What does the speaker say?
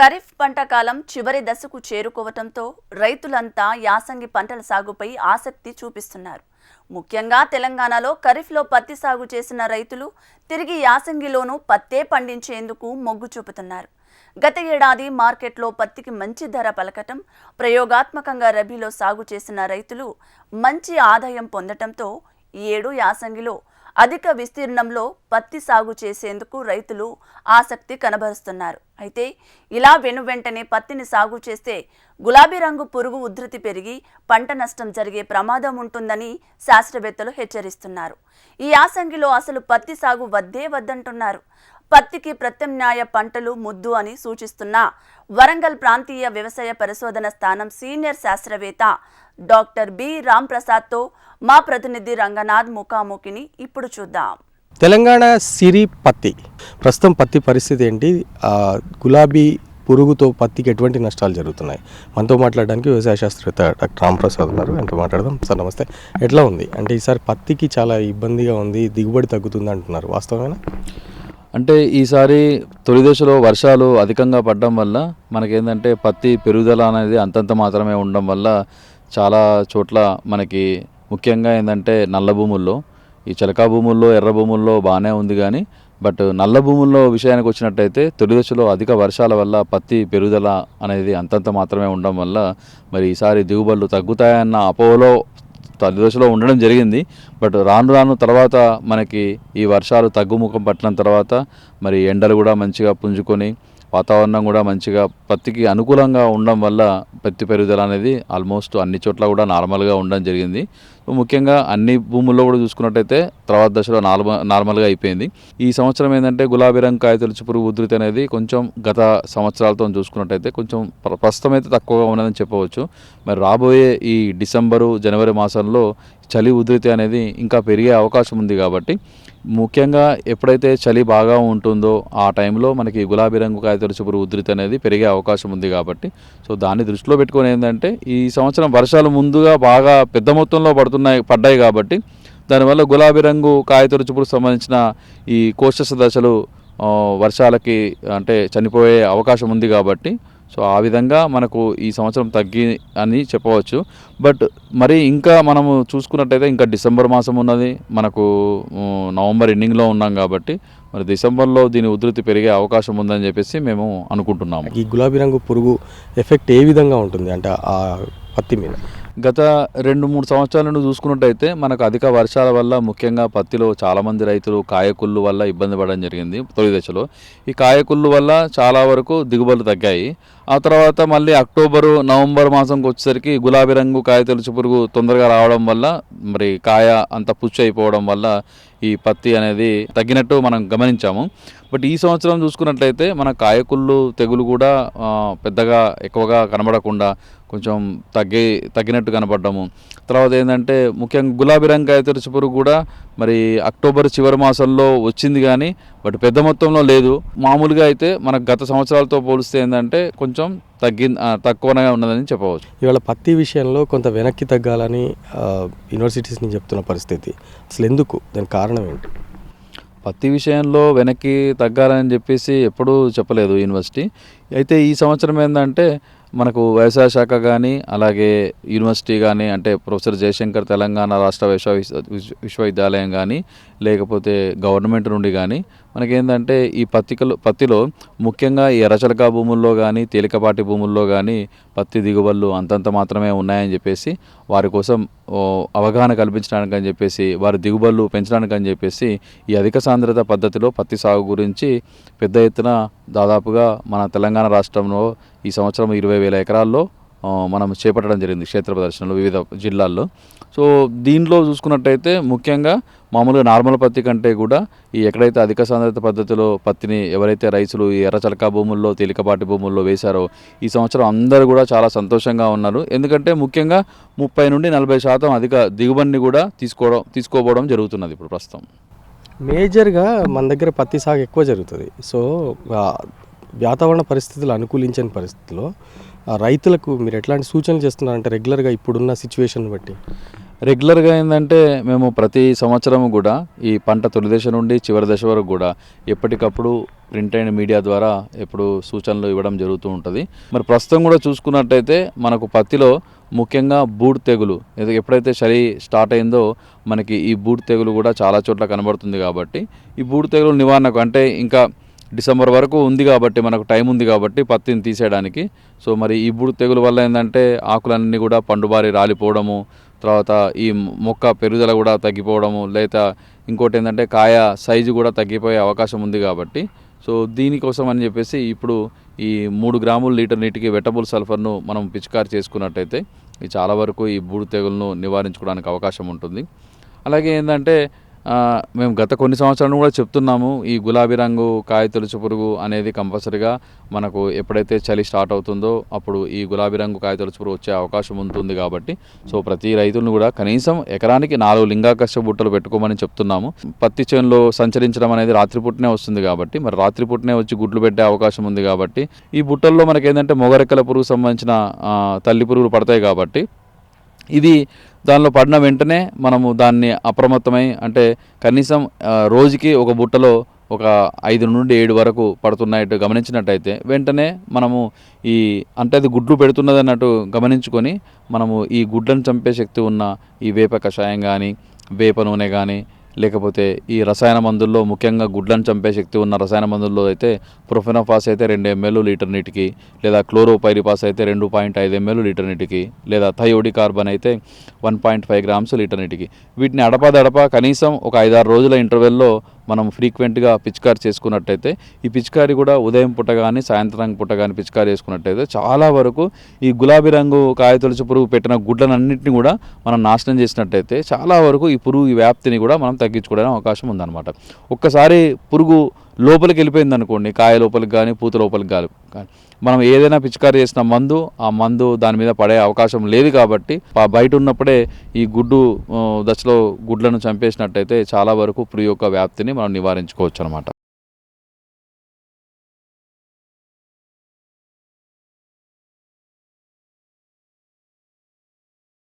ఖరీఫ్ పంట కాలం చివరి దశకు చేరుకోవటంతో రైతులంతా యాసంగి పంటల సాగుపై ఆసక్తి చూపిస్తున్నారు. ముఖ్యంగా తెలంగాణలో ఖరీఫ్లో పత్తి సాగు చేసిన రైతులు తిరిగి యాసంగిలోనూ పత్తే పండించేందుకు మొగ్గు చూపుతున్నారు. గత ఏడాది మార్కెట్లో పత్తికి మంచి ధర పలకటం ప్రయోగాత్మకంగా రబీలో సాగు చేసిన రైతులు మంచి ఆదాయం పొందటంతో ఈ ఏడు యాసంగిలో అధిక విస్తీర్ణంలో పత్తి సాగు చేసేందుకు రైతులు ఆసక్తి కనబరుస్తున్నారు. అయితే ఇలా వెనువెంటనే పత్తిని సాగు చేస్తే గులాబీ రంగు పురుగు ఉధృతి పెరిగి పంట నష్టం జరిగే ప్రమాదం ఉంటుందని శాస్త్రవేత్తలు హెచ్చరిస్తున్నారు. ఈ యాసంగిలో అసలు పత్తి సాగు వద్దే వద్దంటున్నారు. పత్తికి ప్రత్యామ్నాయ పంటలు ముద్దు అని సూచిస్తున్న వరంగల్ ప్రాంతీయ వ్యవసాయ పరిశోధన స్థానం సీనియర్ శాస్త్రవేత్త డాక్టర్ బి రాంప్రసాద్తో మా ప్రతినిధి రంగనాథ్ ముఖాముఖిని ఇప్పుడు చూద్దాం. తెలంగాణ సిరి పత్తి. ప్రస్తుతం పత్తి పరిస్థితి ఏంటి? గులాబీ పురుగుతో పత్తికి ఎటువంటి నష్టాలు జరుగుతున్నాయి? మనతో మాట్లాడడానికి వ్యవసాయ శాస్త్రవేత్త డాక్టర్ రాంప్రసాద్ ఉన్నారు. ఆయనతో మాట్లాడదాం. సార్ నమస్తే. ఎట్లా ఉంది? అంటే ఈసారి పత్తికి చాలా ఇబ్బందిగా ఉంది దిగుబడి తగ్గుతుంది అంటున్నారు. వాస్తవమేనా? అంటే ఈసారి తొలి దశలో వర్షాలు అధికంగా పడడం వల్ల మనకేంటంటే పత్తి పెరుగుదల అనేది అంతంత మాత్రమే ఉండడం వల్ల చాలా చోట్ల మనకి ముఖ్యంగా ఏంటంటే నల్ల భూముల్లో ఈ చిలకా భూముల్లో ఎర్ర భూముల్లో బాగానే ఉంది కానీ బట్ నల్ల భూముల్లో విషయానికి వచ్చినట్టయితే తొలి దశలో అధిక వర్షాల వల్ల పత్తి పెరుగుదల అనేది అంతంత మాత్రమే ఉండడం వల్ల మరి ఈసారి దిగుబడులు తగ్గుతాయన్న అపోలో తొలి దశలో ఉండడం జరిగింది. బట్ రాను రాను తర్వాత మనకి ఈ వర్షాలు తగ్గుముఖం పట్టిన తర్వాత మరి ఎండలు కూడా మంచిగా పుంజుకొని వాతావరణం కూడా మంచిగా పత్తికి అనుకూలంగా ఉండడం వల్ల పత్తి పెరుగుదల అనేది ఆల్మోస్ట్ అన్ని చోట్ల కూడా నార్మల్గా ఉండడం జరిగింది. ముఖ్యంగా అన్ని భూముల్లో కూడా చూసుకున్నట్టయితే తర్వాత దశలో నార్మల్ నార్మల్గా అయిపోయింది. ఈ సంవత్సరం ఏంటంటే గులాబీ రంగు కాయ తొలుచు పురుగు ఉధృతి అనేది కొంచెం గత సంవత్సరాలతో చూసుకున్నట్టయితే కొంచెం ప్రస్తుతం అయితే తక్కువగా ఉన్నదని చెప్పవచ్చు. మరి రాబోయే ఈ డిసెంబరు జనవరి మాసంలో చలి ఉధృతి అనేది ఇంకా పెరిగే అవకాశం ఉంది కాబట్టి ముఖ్యంగా ఎప్పుడైతే చలి బాగా ఉంటుందో ఆ టైంలో మనకి గులాబీ రంగు కాయతొలుచు పురుగు ఉధృతి అనేది పెరిగే అవకాశం ఉంది కాబట్టి సో దాన్ని దృష్టిలో పెట్టుకొని ఏంటంటే ఈ సంవత్సరం వర్షాలు ముందుగా బాగా పెద్ద మొత్తంలో పడుతుంది పడుతున్నాయి పడ్డాయి కాబట్టి దానివల్ల గులాబీ రంగు కాయతొలుచు సంబంధించిన ఈ కోశస దశలు వర్షాలకి అంటే చనిపోయే అవకాశం ఉంది కాబట్టి సో ఆ విధంగా మనకు ఈ సంవత్సరం తగ్గి అని చెప్పవచ్చు. బట్ మరి ఇంకా మనము చూసుకున్నట్టయితే ఇంకా డిసెంబర్ మాసం ఉన్నది మనకు నవంబర్ ఎండింగ్లో ఉన్నాం కాబట్టి మరి డిసెంబర్లో దీని ఉధృతి పెరిగే అవకాశం ఉందని చెప్పేసి మేము అనుకుంటున్నాము. ఈ గులాబీ రంగు పురుగు ఎఫెక్ట్ ఏ విధంగా ఉంటుంది? అంటే ఆ పత్తి మీద. గత రెండు మూడు సంవత్సరాల నుండి చూసుకున్నట్టయితే మనకు అధిక వర్షాల వల్ల ముఖ్యంగా పత్తిలో చాలామంది రైతులు కాయకుళ్ళు వల్ల ఇబ్బంది పడడం జరిగింది తొలి దశలో. ఈ కాయకుళ్ళు వల్ల చాలా వరకు దిగుబడులు తగ్గాయి. ఆ తర్వాత మళ్ళీ అక్టోబరు నవంబర్ మాసంకి వచ్చేసరికి గులాబీ రంగు కాయ తొలుచు పురుగు తొందరగా రావడం వల్ల మరి కాయ అంత పుచ్చు అయిపోవడం వల్ల ఈ పత్తి అనేది తగ్గినట్టు మనం గమనించాము. బట్ ఈ సంవత్సరం చూసుకున్నట్లయితే మన కాయకుళ్ళు తెగులు కూడా పెద్దగా ఎక్కువగా కనబడకుండా కొంచెం తగ్గి తగ్గినట్టు కనపడ్డము తర్వాత ఏంటంటే ముఖ్యంగా గులాబీ రంగు కాయతొలుచు పురుగు కూడా మరి అక్టోబర్ చివరి మాసంలో వచ్చింది కానీ బట్ పెద్ద మొత్తంలో లేదు. మామూలుగా అయితే మనకు గత సంవత్సరాలతో పోలిస్తే ఏంటంటే కొంచెం తగ్గి తక్కువనే ఉన్నదని చెప్పవచ్చు. ఇవాళ పత్తి విషయంలో కొంత వెనక్కి తగ్గాలని యూనివర్సిటీస్ నుంచి చెప్తున్న పరిస్థితి. అసలు ఎందుకు? దానికి కారణం ఏంటి? పత్తి విషయంలో వెనక్కి తగ్గాలని చెప్పేసి ఎప్పుడూ చెప్పలేదు యూనివర్సిటీ. అయితే ఈ సంవత్సరం ఏంటంటే మనకు వ్యవసాయ శాఖ కానీ అలాగే యూనివర్సిటీ కానీ అంటే ప్రొఫెసర్ జయశంకర్ తెలంగాణ రాష్ట్ర విశ్వ విశ్వ- విశ్వవిద్యాలయం కానీ లేకపోతే గవర్నమెంట్ నుండి కానీ మనకేంటంటే ఈ పత్తికలు పత్తిలో ముఖ్యంగా ఈ ఎర్రచలక భూముల్లో కానీ తేలికపాటి భూముల్లో కానీ పత్తి దిగుబడులు అంతంత మాత్రమే ఉన్నాయని చెప్పేసి వారి కోసం అవగాహన కల్పించడానికి అని చెప్పేసి వారి దిగుబడులు పెంచడానికి అని చెప్పేసి ఈ అధిక సాంద్రత పద్ధతిలో పత్తి సాగు గురించి పెద్ద ఎత్తున దాదాపుగా మన తెలంగాణ రాష్ట్రంలో ఈ సంవత్సరం ఇరవై వేల ఎకరాల్లో మనం చేపట్టడం జరిగింది క్షేత్ర ప్రదర్శనలు వివిధ జిల్లాల్లో. సో దీంట్లో చూసుకున్నట్టయితే ముఖ్యంగా మామూలుగా నార్మల్ పత్తి కంటే కూడా ఈ ఎక్కడైతే అధిక సాంద్రత పద్ధతిలో పత్తిని ఎవరైతే రైతులు ఈ ఎర్రచలకా భూముల్లో తేలికపాటి భూముల్లో వేశారో ఈ సంవత్సరం అందరూ కూడా చాలా సంతోషంగా ఉన్నారు. ఎందుకంటే ముఖ్యంగా ముప్పై నుండి నలభై శాతం అధిక దిగుబడిని కూడా తీసుకోవడం తీసుకోపోవడం జరుగుతున్నది ఇప్పుడు ప్రస్తుతం. మేజర్గా మన దగ్గర పత్తి సాగు ఎక్కువ జరుగుతుంది. సో వాతావరణ పరిస్థితులు అనుకూలించని పరిస్థితిలో రైతులకు మీరు ఎట్లాంటి సూచనలు చేస్తున్నారంటే రెగ్యులర్గా ఇప్పుడున్న సిచ్యువేషన్ బట్టి? రెగ్యులర్గా ఏంటంటే మేము ప్రతి సంవత్సరం కూడా ఈ పంట తొలి దశ నుండి చివరి దశ వరకు కూడా ఎప్పటికప్పుడు ప్రింట్ అయిన మీడియా ద్వారా ఎప్పుడు సూచనలు ఇవ్వడం జరుగుతూ ఉంటుంది. మరి ప్రస్తుతం కూడా చూసుకున్నట్టయితే మనకు పత్తిలో ముఖ్యంగా బూడ్ తెగులు ఎప్పుడైతే చలి స్టార్ట్ అయిందో మనకి ఈ బూడ్ తెగులు కూడా చాలా చోట్ల కనబడుతుంది కాబట్టి ఈ బూడ్ తెగులు నివారణకు అంటే ఇంకా డిసెంబర్ వరకు ఉంది కాబట్టి మనకు టైం ఉంది కాబట్టి పత్తిని తీసేయడానికి. సో మరి ఈ బూడు తెగులు వల్ల ఏంటంటే ఆకులన్నీ కూడా పండుబారి రాలిపోవడము తర్వాత ఈ మొక్క పెరుగుదల కూడా తగ్గిపోవడము లేదా ఇంకోటి ఏంటంటే కాయ సైజు కూడా తగ్గిపోయే అవకాశం ఉంది కాబట్టి. సో దీనికోసం అని చెప్పేసి ఇప్పుడు ఈ మూడు గ్రాముల లీటర్ నీటికి వెటబుల్ సల్ఫర్ను మనం పిచికారి చేసుకున్నట్టయితే ఇది చాలా వరకు ఈ బూడు తెగులను నివారించుకోవడానికి అవకాశం ఉంటుంది. అలాగే ఏంటంటే మేము గత కొన్ని సంవత్సరాలు కూడా చెప్తున్నాము ఈ గులాబీ రంగు కాయ తొలుచు పురుగు అనేది కంపల్సరిగా మనకు ఎప్పుడైతే చలి స్టార్ట్ అవుతుందో అప్పుడు ఈ గులాబీ రంగు కాయ తొలుచు పురుగు వచ్చే అవకాశం ఉంటుంది కాబట్టి. సో ప్రతి రైతులను కూడా కనీసం ఎకరానికి నాలుగు లింగాకర్ష బుట్టలు పెట్టుకోమని చెప్తున్నాము. పత్తి చేనులో సంచరించడం అనేది రాత్రిపూటనే వస్తుంది కాబట్టి మరి రాత్రిపూటనే వచ్చి గుడ్లు పెట్టే అవకాశం ఉంది కాబట్టి ఈ బుట్టల్లో మనకి ఏంటంటే మొగరెక్కల పురుగు సంబంధించిన తల్లి పురుగులు పడతాయి కాబట్టి ఇది దానిలో పడిన వెంటనే మనము దాన్ని అప్రమత్తమై అంటే కనీసం రోజుకి ఒక బుట్టలో ఒక ఐదు నుండి ఏడు వరకు పడుతున్నట్టు గమనించినట్టయితే వెంటనే మనము ఈ అంటే అది గుడ్లు పెడుతున్నది అన్నట్టు గమనించుకొని మనము ఈ గుడ్లను చంపే శక్తి ఉన్న ఈ వేప కషాయం కానీ వేప నూనె కానీ లేకపోతే ఈ రసాయన మందుల్లో ముఖ్యంగా గుడ్లను చంపే శక్తి ఉన్న రసాయన మందుల్లో అయితే ప్రొఫెనోఫాస్ అయితే రెండు ఎంఎల్ లీటర్ నీటికి లేదా క్లోరోపైరిపాస్ అయితే రెండు పాయింట్ ఐదు ఎంఎల్ లీటర్ నీటికి లేదా థయోడి కార్బన్ అయితే one point five grams litre నీటికి. వీటిని అడపదడప కనీసం ఒక ఐదారు రోజుల ఇంటర్వెల్లో మనం ఫ్రీక్వెంట్గా పిచికారి చేసుకున్నట్టయితే ఈ పిచికారి కూడా ఉదయం పుట్ట కానీ సాయంత్రం పుట్ట కానీ పిచికారి చేసుకున్నట్టయితే చాలా వరకు ఈ గులాబీ రంగు కాయ తొలచు పురుగు పెట్టిన గుడ్లనన్నింటినీ కూడా మనం నాశనం చేసినట్టయితే చాలా వరకు ఈ పురుగు వ్యాప్తిని కూడా మనం తగ్గించుకోవడానికి అవకాశం ఉందన్నమాట. ఒక్కసారి పురుగు లోపలికి వెళ్ళిపోయింది అనుకోండి కాయ లోపలికి కానీ పూత లోపలికి కానీ కానీ మనం ఏదైనా పిచికారి చేసిన మందు ఆ మందు దాని మీద పడే అవకాశం లేదు కాబట్టి బయట ఉన్నప్పుడే ఈ గుడ్డు దశలో గుడ్లను చంపేసినట్టయితే చాలా వరకు పురుగు యొక్క వ్యాప్తిని మనం నివారించుకోవచ్చు అనమాట